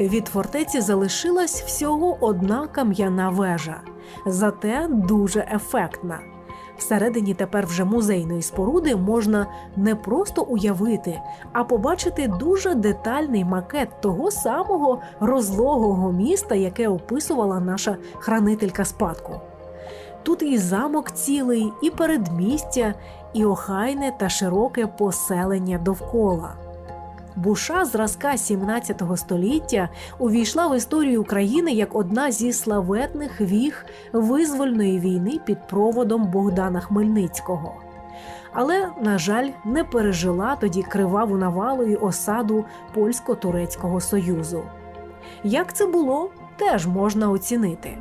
Від фортеці залишилась всього одна кам'яна вежа, зате дуже ефектна. Всередині тепер вже музейної споруди можна не просто уявити, а побачити дуже детальний макет того самого розлогого міста, яке описувала наша хранителька спадку. Тут і замок цілий, і передмістя, і охайне та широке поселення довкола. Буша зразка 17 століття увійшла в історію України як одна зі славетних віг визвольної війни під проводом Богдана Хмельницького. Але, на жаль, не пережила тоді криваву навалу і осаду польсько-турецького союзу. Як це було, теж можна оцінити.